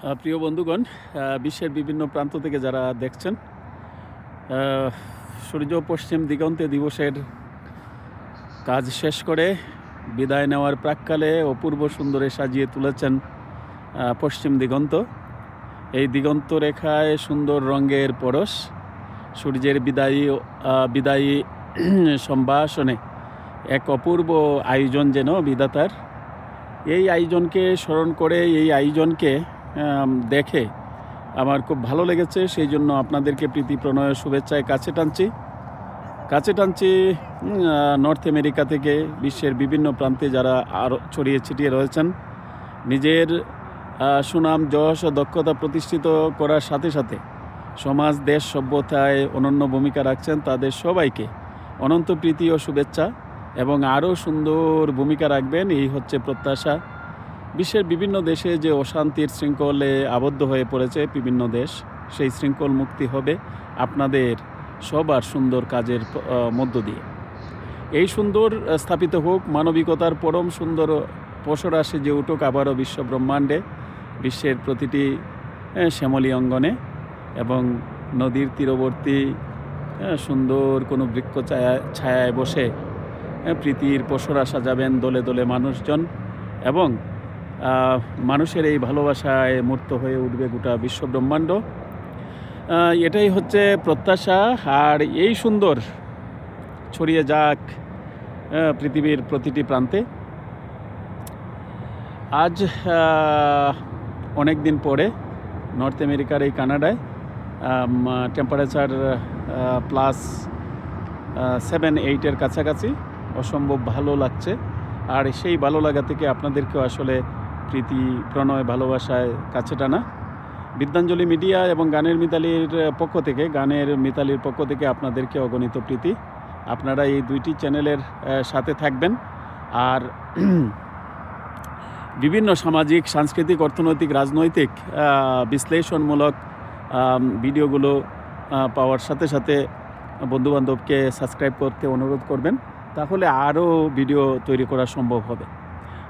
প্রিয় বন্ধুগণ বিশ্বের বিভিন্ন প্রান্ত থেকে যারা দেখছেন সূর্য পশ্চিম দিগন্তে দিবসের কাজ শেষ করে বিদায় নেওয়ার প্রাককালে অপূর্ব সুন্দরে সাজিয়ে তুলেছেন পশ্চিম দিগন্ত। এই দিগন্ত রেখায় সুন্দর রঙের পরশ, সূর্যের বিদায়ী বিদায়ী সম্ভাষণে এক অপূর্ব আয়োজন যেন বিধাতার। এই আয়োজনকে স্মরণ করে, এই আয়োজনকে দেখে আমার খুব ভালো লেগেছে, সেই জন্য আপনাদেরকে প্রীতি প্রণয় শুভেচ্ছায় কাছে টানছি। কাছে টানছি নর্থ আমেরিকা থেকে বিশ্বের বিভিন্ন প্রান্তে যারা আরও ছড়িয়ে ছিটিয়ে রয়েছেন। নিজের সুনাম, যশ ও দক্ষতা প্রতিষ্ঠিত করার সাথে সাথে সমাজ, দেশ সভ্যতায় অনন্য ভূমিকা রাখছেন তাদের সবাইকে অনন্ত প্রীতি ও শুভেচ্ছা এবং আরও সুন্দর ভূমিকা রাখবেন, এই হচ্ছে প্রত্যাশা। বিশ্বের বিভিন্ন দেশে যে অশান্তির শৃঙ্খলে আবদ্ধ হয়ে পড়েছে বিভিন্ন দেশ, সেই শৃঙ্খল মুক্তি হবে আপনাদের সবার সুন্দর কাজের মধ্য দিয়ে। এই সুন্দর স্থাপিত হোক, মানবিকতার পরম সুন্দর পশরা সেজে উঠুক আবারও বিশ্ব ব্রহ্মাণ্ডে বিশ্বের প্রতিটি শ্যামলী অঙ্গনে এবং নদীর তীরবর্তী সুন্দর কোনো বৃক্ষ ছায়া, ছায়ায় বসে প্রীতির পশরা সাজাবেন দলে দলে মানুষজন এবং মানুষের এই ভালোবাসায় মূর্ত হয়ে উঠবে গোটা বিশ্ব ব্রহ্মাণ্ড এটাই হচ্ছে প্রত্যাশা, আর এই সুন্দর ছড়িয়ে যাক পৃথিবীর প্রতিটি প্রান্তে। আজ অনেক দিন পরে নর্থ আমেরিকার এই কানাডায় টেম্পারেচার প্লাস সেভেন এইটের কাছাকাছি। অসম্ভব ভালো লাগছে। আর সেই ভালো লাগা থেকে আপনাদেরকেও আসলে প্রীতি প্রণয়, ভালোবাসায় কাছে টানা। বিদ্যাঞ্জলি মিডিয়া এবং গানের মিতালির পক্ষ থেকে, গানের মিতালির পক্ষ থেকে আপনাদেরকে অগণিত প্রীতি। আপনারা এই দুইটি চ্যানেলের সাথে থাকবেন। আর বিভিন্ন সামাজিক, সাংস্কৃতিক, অর্থনৈতিক, রাজনৈতিক বিশ্লেষণমূলক ভিডিওগুলো পাওয়ার সাথে সাথে বন্ধুবান্ধবকে সাবস্ক্রাইব করতে অনুরোধ করবেন। তাহলে আরও ভিডিও তৈরি করা সম্ভব হবে।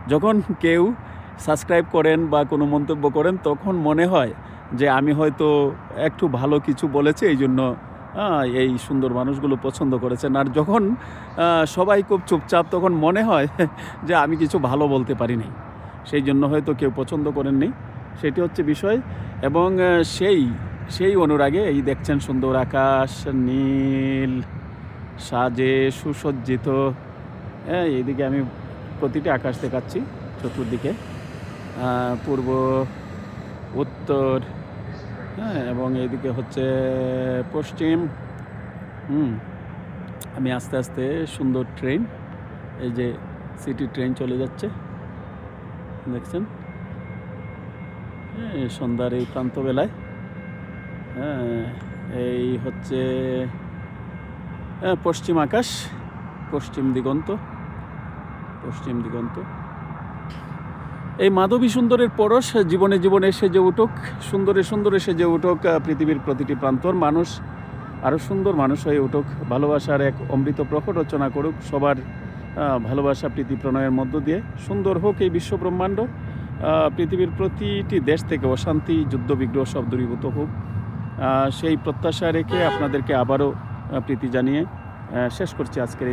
যখন কেউ সাবস্ক্রাইব করেন বা কোনো মন্তব্য করেন, তখন মনে হয় যে আমি হয়তো একটু ভালো কিছু বলেছি, এই জন্য এই সুন্দর মানুষগুলো পছন্দ করেছেন। আর যখন সবাই খুব চুপচাপ, তখন মনে হয় যে আমি কিছু ভালো বলতে পারিনি। সেই জন্য হয়তো কেউ পছন্দ করেননি। সেটি হচ্ছে বিষয়। এবং সেই সেই অনুরাগে এই দেখছেন সুন্দর আকাশ, নীল, সাজে সুসজ্জিত। হ্যাঁ এইদিকে আমি প্রতিটি আকাশ দেখাচ্ছি, চতুর্দিকে। পূর্ব উত্তর হ্যাঁ এবং এইদিকে হচ্ছে পশ্চিম। হুম আমি আস্তে আস্তে সুন্দর ট্রেন এই যে সিটি ট্রেন চলে যাচ্ছে। দেখছেন? হ্যাঁ, সন্ধ্যার এই প্রান্তবেলায় হ্যাঁ এই হচ্ছে হ্যাঁ, পশ্চিম আকাশ পশ্চিম দিগন্ত পশ্চিম দিগন্ত। এই মাধবী সুন্দরের পরশ জীবনে জীবনে সেজে উঠুক, সুন্দরে সুন্দরে সেজে উঠুক পৃথিবীর প্রতিটি প্রান্তর মানুষ আরও সুন্দর মানুষ হয়ে উঠুক। ভালোবাসার এক অমৃত প্রকট রচনা করুক, সবার ভালোবাসা, প্রীতি, প্রণয়ের মধ্য দিয়ে। সুন্দর হোক এই বিশ্ব ব্রহ্মাণ্ড পৃথিবীর প্রতিটি দেশ থেকে অশান্তি, যুদ্ধ, বিগ্রহ সব দূরীভূত হোক। সেই প্রত্যাশা রেখে আপনাদেরকে আবারও প্রীতি জানিয়ে শেষ করছি আজকের